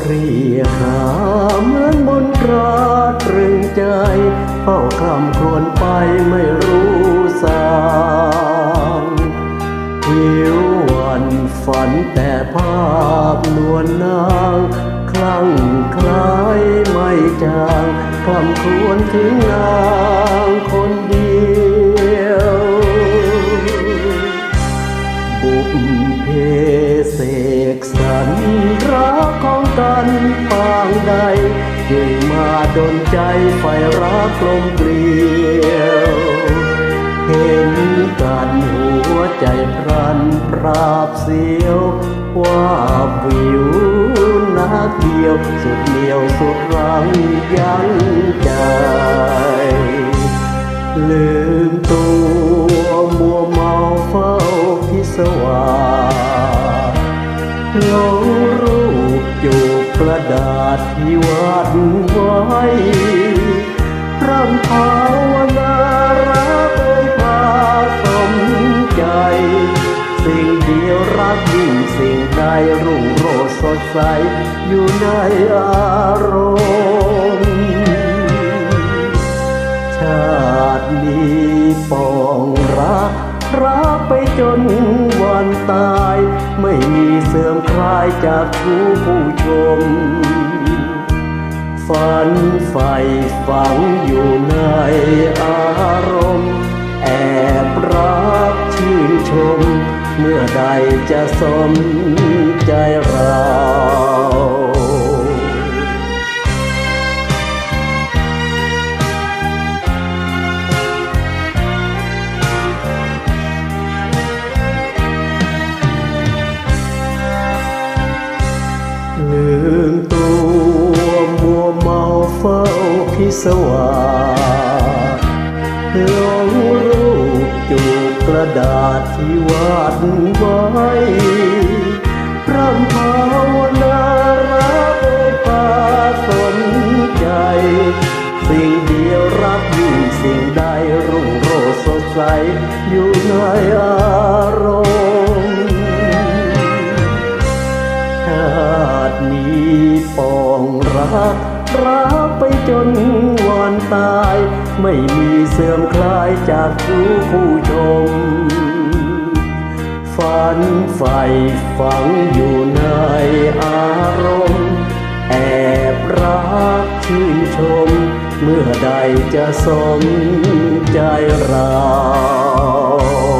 เรียกหาเหมือนมนตราตรึงใจเฝ้าคำครวญไปไม่รู้สางวิววันฝันแต่ภาพนวลนางคลั่งคล้ายไม่จางคำครวญถึงนางคน รักของกันปางใดยิ่งมาดนใจไฟรักลมเกลียวเห็นกันหัวใจพรันปราบเสียวว่าวิวนักเดียวสุดเหนียวสุดรังยังใจ ลืมตัวมัวเมาเฝ้าพิศวาสห ไว้พร่ำภาวนารักองค์พาสมใจ สิ่งเดียวรักยิ่งสิ่งใดรุ่งโรจน์สดใส อยู่ในอารมณ์ชาตินี้ปองรักรักไปจนวันตาย ไม่มีเสื่อมคลายจากผู้ผู้ชม ฝันใฝ่ฝังอยู่ในอารมณ์ แอบรักชื่นชม เมื่อใดจะสม พิศวาสหลงรูปจูบกระดาษที่วาดไว้พร่ำภาวนารักพาสนใจ สิ่งเดียวรักยิ่งสิ่งใดรุ่งโรจน์สดใสอยู่ในอารมณ์ชาตินี้ปองรักรักไปจน ตาย ไม่มีเสื่อมคลายจากผู้ผู้ชม ฝันใฝ่ฝังอยู่ในอารมณ์ แอบรักชื่นชม เมื่อใดจะสมใจเรา